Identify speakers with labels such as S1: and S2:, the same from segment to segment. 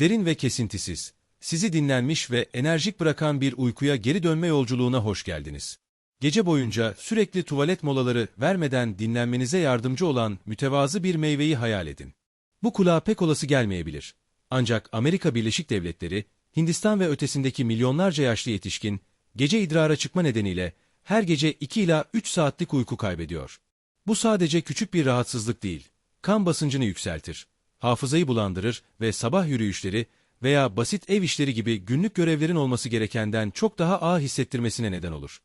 S1: Derin ve kesintisiz, sizi dinlenmiş ve enerjik bırakan bir uykuya geri dönme yolculuğuna hoş geldiniz. Gece boyunca sürekli tuvalet molaları vermeden dinlenmenize yardımcı olan mütevazı bir meyveyi hayal edin. Bu kulağa pek olası gelmeyebilir. Ancak Amerika Birleşik Devletleri, Hindistan ve ötesindeki milyonlarca yaşlı yetişkin, gece idrara çıkma nedeniyle her gece 2 ila 3 saatlik uyku kaybediyor. Bu sadece küçük bir rahatsızlık değil, kan basıncını yükseltir, hafızayı bulandırır ve sabah yürüyüşleri veya basit ev işleri gibi günlük görevlerin olması gerekenden çok daha ağır hissettirmesine neden olur.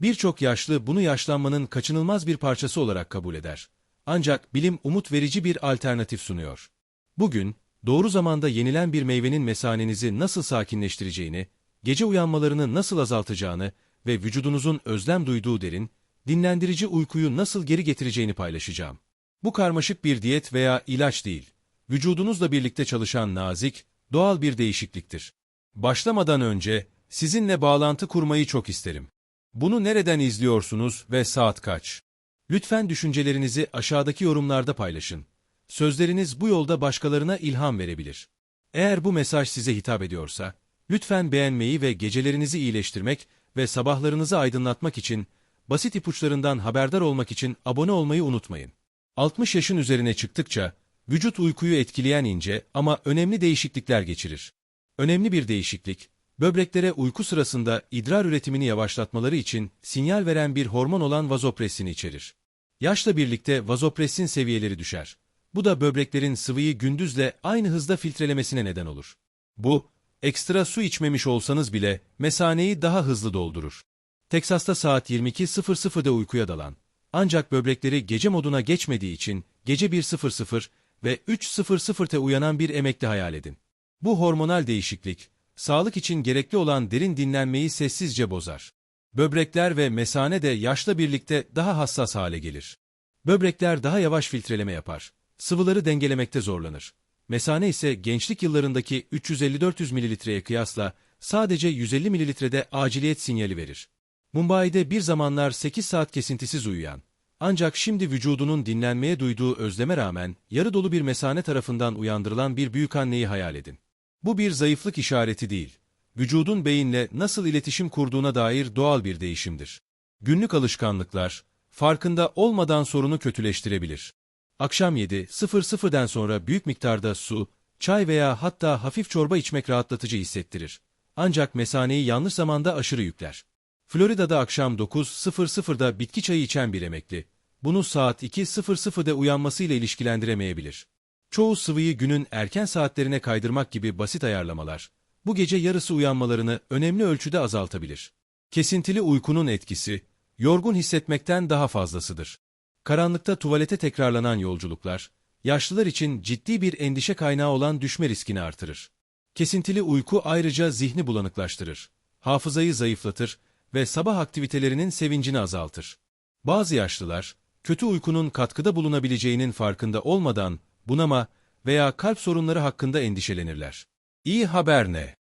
S1: Birçok yaşlı bunu yaşlanmanın kaçınılmaz bir parçası olarak kabul eder. Ancak bilim umut verici bir alternatif sunuyor. Bugün, doğru zamanda yenilen bir meyvenin mesanenizi nasıl sakinleştireceğini, gece uyanmalarını nasıl azaltacağını ve vücudunuzun özlem duyduğu derin, dinlendirici uykuyu nasıl geri getireceğini paylaşacağım. Bu karmaşık bir diyet veya ilaç değil, vücudunuzla birlikte çalışan nazik, doğal bir değişikliktir. Başlamadan önce sizinle bağlantı kurmayı çok isterim. Bunu nereden izliyorsunuz ve saat kaç? Lütfen düşüncelerinizi aşağıdaki yorumlarda paylaşın. Sözleriniz bu yolda başkalarına ilham verebilir. Eğer bu mesaj size hitap ediyorsa, lütfen beğenmeyi ve gecelerinizi iyileştirmek ve sabahlarınızı aydınlatmak için, basit ipuçlarından haberdar olmak için abone olmayı unutmayın. 60 yaşın üzerine çıktıkça, vücut uykuyu etkileyen ince ama önemli değişiklikler geçirir. Önemli bir değişiklik, böbreklere uyku sırasında idrar üretimini yavaşlatmaları için sinyal veren bir hormon olan vazopresini içerir. Yaşla birlikte vazopresin seviyeleri düşer. Bu da böbreklerin sıvıyı gündüzle aynı hızda filtrelemesine neden olur. Bu, ekstra su içmemiş olsanız bile mesaneyi daha hızlı doldurur. Teksas'ta saat 22.00'da uykuya dalan, ancak böbrekleri gece moduna geçmediği için gece 1.00 ve 3.00'te uyanan bir emekli hayal edin. Bu hormonal değişiklik, sağlık için gerekli olan derin dinlenmeyi sessizce bozar. Böbrekler ve mesane de yaşla birlikte daha hassas hale gelir. Böbrekler daha yavaş filtreleme yapar. Sıvıları dengelemekte zorlanır. Mesane ise gençlik yıllarındaki 350-400 mililitreye kıyasla sadece 150 mililitrede aciliyet sinyali verir. Mumbai'de bir zamanlar 8 saat kesintisiz uyuyan, ancak şimdi vücudunun dinlenmeye duyduğu özleme rağmen yarı dolu bir mesane tarafından uyandırılan bir büyükanneyi hayal edin. Bu bir zayıflık işareti değil, vücudun beyinle nasıl iletişim kurduğuna dair doğal bir değişimdir. Günlük alışkanlıklar, farkında olmadan sorunu kötüleştirebilir. Akşam 7.00'den sonra büyük miktarda su, çay veya hatta hafif çorba içmek rahatlatıcı hissettirir. Ancak mesaneyi yanlış zamanda aşırı yükler. Florida'da akşam 9.00'da bitki çayı içen bir emekli, bunu saat 2.00'da uyanmasıyla ilişkilendiremeyebilir. Çoğu sıvıyı günün erken saatlerine kaydırmak gibi basit ayarlamalar, bu gece yarısı uyanmalarını önemli ölçüde azaltabilir. Kesintili uykunun etkisi, yorgun hissetmekten daha fazlasıdır. Karanlıkta tuvalete tekrarlanan yolculuklar, yaşlılar için ciddi bir endişe kaynağı olan düşme riskini artırır. Kesintili uyku ayrıca zihni bulanıklaştırır, hafızayı zayıflatır ve sabah aktivitelerinin sevincini azaltır. Bazı yaşlılar, kötü uykunun katkıda bulunabileceğinin farkında olmadan bunama veya kalp sorunları hakkında endişelenirler. İyi haber ne?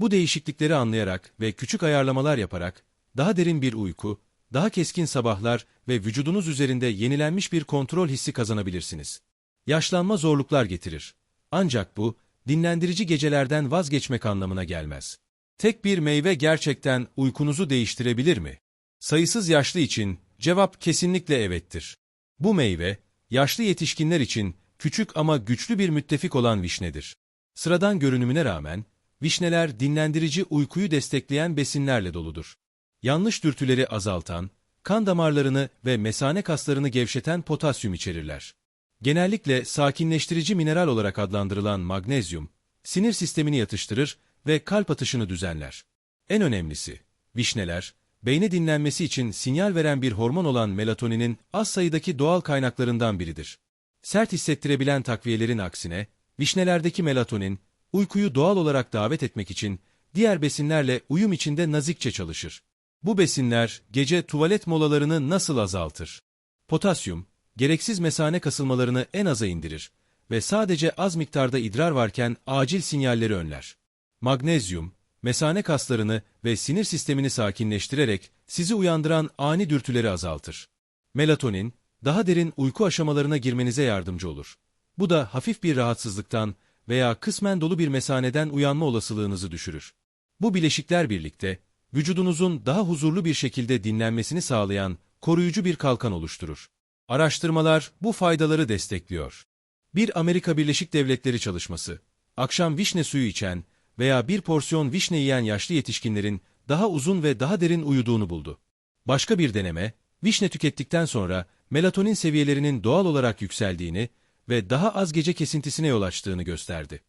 S1: Bu değişiklikleri anlayarak ve küçük ayarlamalar yaparak daha derin bir uyku, daha keskin sabahlar ve vücudunuz üzerinde yenilenmiş bir kontrol hissi kazanabilirsiniz. Yaşlanma zorluklar getirir. Ancak bu, dinlendirici gecelerden vazgeçmek anlamına gelmez. Tek bir meyve gerçekten uykunuzu değiştirebilir mi? Sayısız yaşlı için cevap kesinlikle evettir. Bu meyve, yaşlı yetişkinler için küçük ama güçlü bir müttefik olan vişnedir. Sıradan görünümüne rağmen, vişneler dinlendirici uykuyu destekleyen besinlerle doludur. Yanlış dürtüleri azaltan, kan damarlarını ve mesane kaslarını gevşeten potasyum içerirler. Genellikle sakinleştirici mineral olarak adlandırılan magnezyum, sinir sistemini yatıştırır ve kalp atışını düzenler. En önemlisi, vişneler, beyne dinlenmesi için sinyal veren bir hormon olan melatoninin az sayıdaki doğal kaynaklarından biridir. Sert hissettirebilen takviyelerin aksine, vişnelerdeki melatonin, uykuyu doğal olarak davet etmek için diğer besinlerle uyum içinde nazikçe çalışır. Bu besinler gece tuvalet molalarını nasıl azaltır? Potasyum, gereksiz mesane kasılmalarını en aza indirir ve sadece az miktarda idrar varken acil sinyalleri önler. Magnezyum, mesane kaslarını ve sinir sistemini sakinleştirerek sizi uyandıran ani dürtüleri azaltır. Melatonin, daha derin uyku aşamalarına girmenize yardımcı olur. Bu da hafif bir rahatsızlıktan veya kısmen dolu bir mesaneden uyanma olasılığınızı düşürür. Bu bileşikler birlikte, vücudunuzun daha huzurlu bir şekilde dinlenmesini sağlayan koruyucu bir kalkan oluşturur. Araştırmalar bu faydaları destekliyor. Bir Amerika Birleşik Devletleri çalışması, akşam vişne suyu içen veya bir porsiyon vişne yiyen yaşlı yetişkinlerin daha uzun ve daha derin uyuduğunu buldu. Başka bir deneme, vişne tükettikten sonra melatonin seviyelerinin doğal olarak yükseldiğini ve daha az gece kesintisine yol açtığını gösterdi.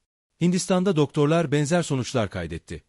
S1: Hindistan'da doktorlar benzer sonuçlar kaydetti.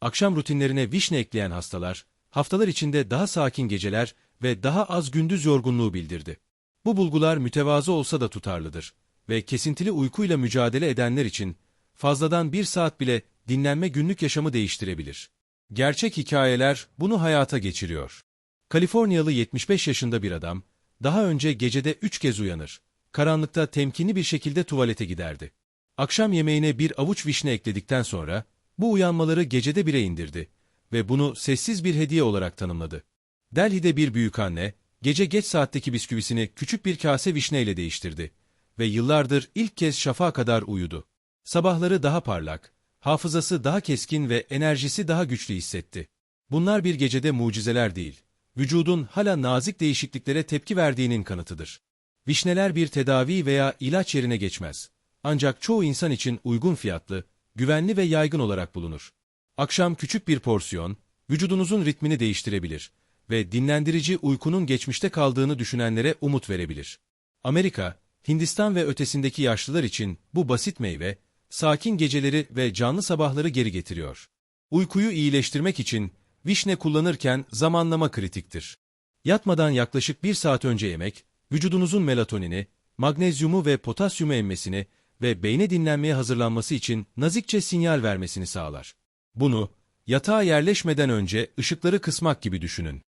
S1: Akşam rutinlerine vişne ekleyen hastalar, haftalar içinde daha sakin geceler ve daha az gündüz yorgunluğu bildirdi. Bu bulgular mütevazı olsa da tutarlıdır ve kesintili uykuyla mücadele edenler için fazladan bir saat bile dinlenme günlük yaşamı değiştirebilir. Gerçek hikayeler bunu hayata geçiriyor. Kaliforniyalı 75 yaşında bir adam, daha önce gecede 3 kez uyanır. Karanlıkta temkinli bir şekilde tuvalete giderdi. Akşam yemeğine bir avuç vişne ekledikten sonra, bu uyanmaları gecede bire indirdi ve bunu sessiz bir hediye olarak tanımladı. Delhi'de bir büyükanne, gece geç saatteki bisküvisini küçük bir kase vişneyle değiştirdi ve yıllardır ilk kez şafağa kadar uyudu. Sabahları daha parlak, hafızası daha keskin ve enerjisi daha güçlü hissetti. Bunlar bir gecede mucizeler değil, vücudun hala nazik değişikliklere tepki verdiğinin kanıtıdır. Vişneler bir tedavi veya ilaç yerine geçmez. Ancak çoğu insan için uygun fiyatlı, güvenli ve yaygın olarak bulunur. Akşam küçük bir porsiyon, vücudunuzun ritmini değiştirebilir ve dinlendirici uykunun geçmişte kaldığını düşünenlere umut verebilir. Amerika, Hindistan ve ötesindeki yaşlılar için bu basit meyve, sakin geceleri ve canlı sabahları geri getiriyor. Uykuyu iyileştirmek için vişne kullanırken zamanlama kritiktir. Yatmadan yaklaşık bir saat önce yemek, vücudunuzun melatonini, magnezyumu ve potasyumu emmesini ve beyne dinlenmeye hazırlanması için nazikçe sinyal vermesini sağlar. Bunu, yatağa yerleşmeden önce ışıkları kısmak gibi düşünün.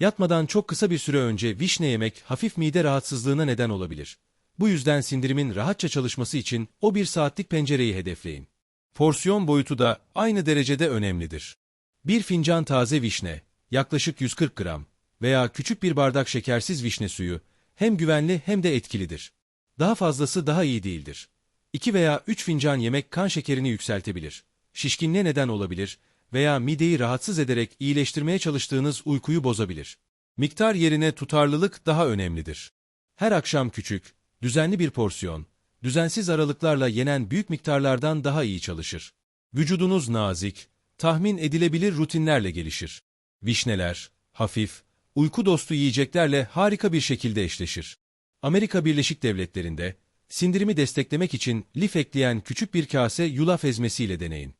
S1: Yatmadan çok kısa bir süre önce vişne yemek hafif mide rahatsızlığına neden olabilir. Bu yüzden sindirimin rahatça çalışması için o bir saatlik pencereyi hedefleyin. Porsiyon boyutu da aynı derecede önemlidir. Bir fincan taze vişne, yaklaşık 140 gram veya küçük bir bardak şekersiz vişne suyu hem güvenli hem de etkilidir. Daha fazlası daha iyi değildir. 2 veya 3 fincan yemek kan şekerini yükseltebilir. Şişkinliğe neden olabilir veya mideyi rahatsız ederek iyileştirmeye çalıştığınız uykuyu bozabilir. Miktar yerine tutarlılık daha önemlidir. Her akşam küçük, düzenli bir porsiyon, düzensiz aralıklarla yenen büyük miktarlardan daha iyi çalışır. Vücudunuz nazik, tahmin edilebilir rutinlerle gelişir. Vişneler, hafif, uyku dostu yiyeceklerle harika bir şekilde eşleşir. Amerika Birleşik Devletleri'nde, sindirimi desteklemek için lif ekleyen küçük bir kase yulaf ezmesiyle deneyin.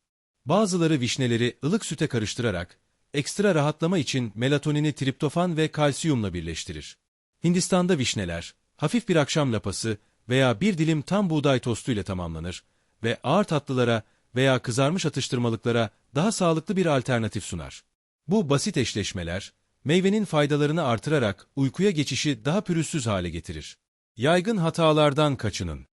S1: Bazıları vişneleri ılık süte karıştırarak, ekstra rahatlama için melatonini triptofan ve kalsiyumla birleştirir. Hindistan'da vişneler, hafif bir akşam lapası veya bir dilim tam buğday tostu ile tamamlanır ve ağır tatlılara veya kızarmış atıştırmalıklara daha sağlıklı bir alternatif sunar. Bu basit eşleşmeler, meyvenin faydalarını artırarak uykuya geçişi daha pürüzsüz hale getirir. Yaygın hatalardan kaçının.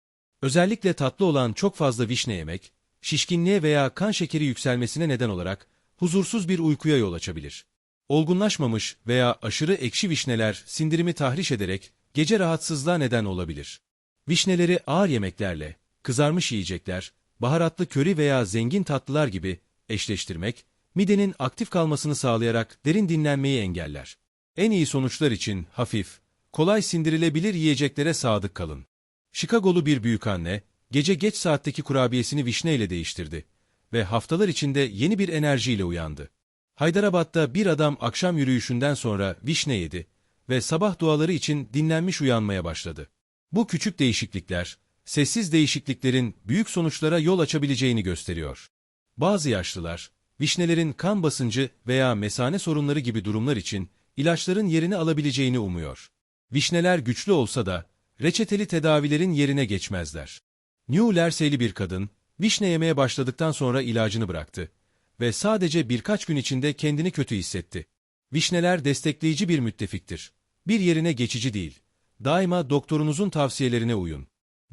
S1: Özellikle tatlı olan çok fazla vişne yemek, şişkinliğe veya kan şekeri yükselmesine neden olarak huzursuz bir uykuya yol açabilir. Olgunlaşmamış veya aşırı ekşi vişneler sindirimi tahriş ederek gece rahatsızlığa neden olabilir. Vişneleri ağır yemeklerle, kızarmış yiyecekler, baharatlı köri veya zengin tatlılar gibi eşleştirmek, midenin aktif kalmasını sağlayarak derin dinlenmeyi engeller. En iyi sonuçlar için hafif, kolay sindirilebilir yiyeceklere sadık kalın. Chicago'lu bir büyükanne, gece geç saatteki kurabiyesini vişneyle değiştirdi ve haftalar içinde yeni bir enerjiyle uyandı. Haydarabad'da bir adam akşam yürüyüşünden sonra vişne yedi ve sabah duaları için dinlenmiş uyanmaya başladı. Bu küçük değişiklikler, sessiz değişikliklerin büyük sonuçlara yol açabileceğini gösteriyor. Bazı yaşlılar, vişnelerin kan basıncı veya mesane sorunları gibi durumlar için ilaçların yerini alabileceğini umuyor. Vişneler güçlü olsa da reçeteli tedavilerin yerine geçmezler. New Jersey'li bir kadın, vişne yemeye başladıktan sonra ilacını bıraktı ve sadece birkaç gün içinde kendini kötü hissetti. Vişneler destekleyici bir müttefiktir. Bir yerine geçici değil. Daima doktorunuzun tavsiyelerine uyun.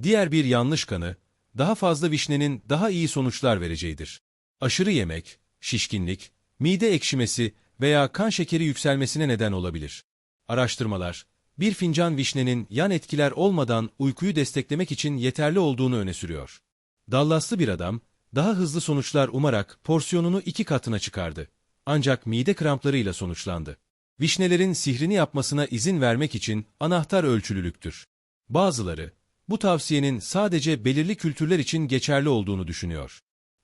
S1: Diğer bir yanlış kanı, daha fazla vişnenin daha iyi sonuçlar vereceğidir. Aşırı yemek, şişkinlik, mide ekşimesi veya kan şekeri yükselmesine neden olabilir. Araştırmalar, bir fincan vişnenin yan etkiler olmadan uykuyu desteklemek için yeterli olduğunu öne sürüyor. Dallaslı bir adam, daha hızlı sonuçlar umarak porsiyonunu iki katına çıkardı. Ancak mide kramplarıyla sonuçlandı. Vişnelerin sihrini yapmasına izin vermek için anahtar ölçülülüktür. Bazıları, bu tavsiyenin sadece belirli kültürler için geçerli olduğunu düşünüyor.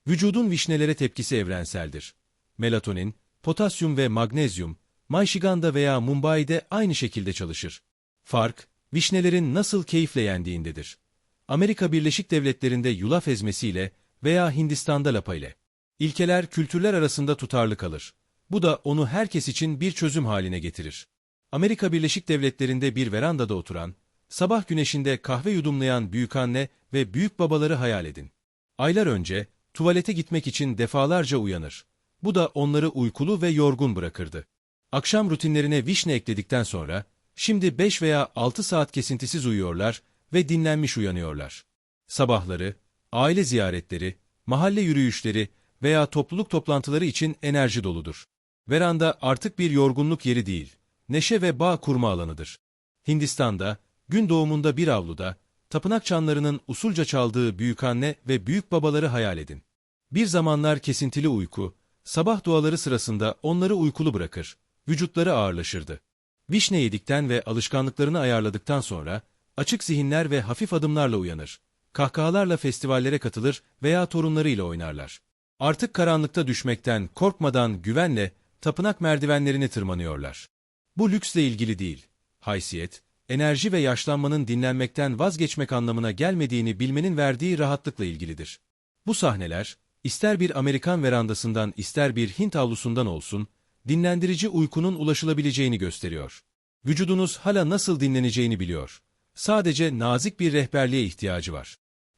S1: Vücudun vişnelere tepkisi evrenseldir. Melatonin, potasyum ve magnezyum, Mayşiganda veya Mumbai'de aynı şekilde çalışır. Fark, vişnelerin nasıl keyifle yendiğindedir. Amerika Birleşik Devletleri'nde yulaf ezmesiyle veya Hindistan'da lapa ile. İlkeler kültürler arasında tutarlı kalır. Bu da onu herkes için bir çözüm haline getirir. Amerika Birleşik Devletleri'nde bir verandada oturan, sabah güneşinde kahve yudumlayan büyükanne ve büyük babaları hayal edin. Aylar önce tuvalete gitmek için defalarca uyanır. Bu da onları uykulu ve yorgun bırakırdı. Akşam rutinlerine vişne ekledikten sonra, şimdi 5 veya 6 saat kesintisiz uyuyorlar ve dinlenmiş uyanıyorlar. Sabahları, aile ziyaretleri, mahalle yürüyüşleri veya topluluk toplantıları için enerji doludur. Veranda artık bir yorgunluk yeri değil, neşe ve bağ kurma alanıdır. Hindistan'da, gün doğumunda bir avluda, tapınak çanlarının usulca çaldığı büyükanne ve büyük babaları hayal edin. Bir zamanlar kesintili uyku, sabah duaları sırasında onları uykulu bırakır, vücutları ağırlaşırdı. Vişne yedikten ve alışkanlıklarını ayarladıktan sonra, açık zihinler ve hafif adımlarla uyanır. Kahkahalarla festivallere katılır veya torunlarıyla oynarlar. Artık karanlıkta düşmekten korkmadan güvenle tapınak merdivenlerini tırmanıyorlar. Bu lüksle ilgili değil. Haysiyet, enerji ve yaşlanmanın dinlenmekten vazgeçmek anlamına gelmediğini bilmenin verdiği rahatlıkla ilgilidir. Bu sahneler, ister bir Amerikan verandasından ister bir Hint avlusundan olsun, dinlendirici uykunun ulaşılabileceğini gösteriyor. Vücudunuz hala nasıl dinleneceğini biliyor. Sadece nazik bir rehberliğe ihtiyacı var.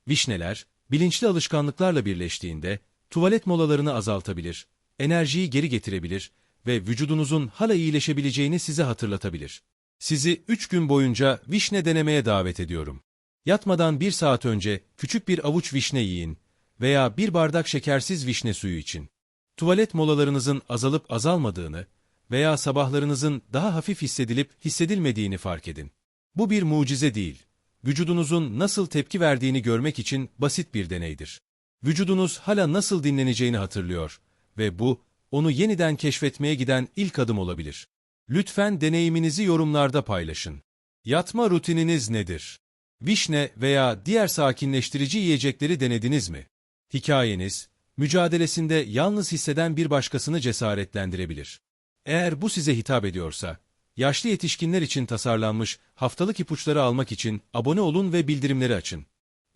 S1: Vişneler, bilinçli alışkanlıklarla birleştiğinde, tuvalet molalarını azaltabilir, enerjiyi geri getirebilir ve vücudunuzun hala iyileşebileceğini size hatırlatabilir. Sizi 3 gün boyunca vişne denemeye davet ediyorum. Yatmadan bir saat önce küçük bir avuç vişne yiyin veya bir bardak şekersiz vişne suyu için. Tuvalet molalarınızın azalıp azalmadığını veya sabahlarınızın daha hafif hissedilip hissedilmediğini fark edin. Bu bir mucize değil. Vücudunuzun nasıl tepki verdiğini görmek için basit bir deneydir. Vücudunuz hala nasıl dinleneceğini hatırlıyor ve bu, onu yeniden keşfetmeye giden ilk adım olabilir. Lütfen deneyiminizi yorumlarda paylaşın. Yatma rutininiz nedir? Vişne veya diğer sakinleştirici yiyecekleri denediniz mi? Hikayeniz, mücadelesinde yalnız hisseden bir başkasını cesaretlendirebilir. Eğer bu size hitap ediyorsa, yaşlı yetişkinler için tasarlanmış haftalık ipuçları almak için abone olun ve bildirimleri açın.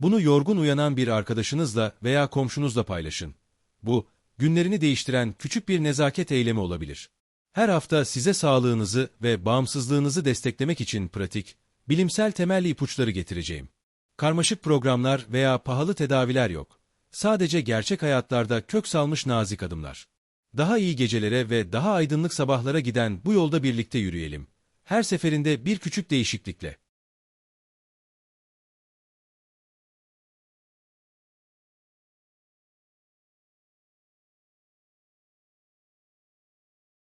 S1: Bunu yorgun uyanan bir arkadaşınızla veya komşunuzla paylaşın. Bu, günlerini değiştiren küçük bir nezaket eylemi olabilir. Her hafta size sağlığınızı ve bağımsızlığınızı desteklemek için pratik, bilimsel temelli ipuçları getireceğim. Karmaşık programlar veya pahalı tedaviler yok. Sadece gerçek hayatlarda kök salmış nazik adımlar. Daha iyi gecelere ve daha aydınlık sabahlara giden bu yolda birlikte yürüyelim. Her seferinde bir küçük değişiklikle.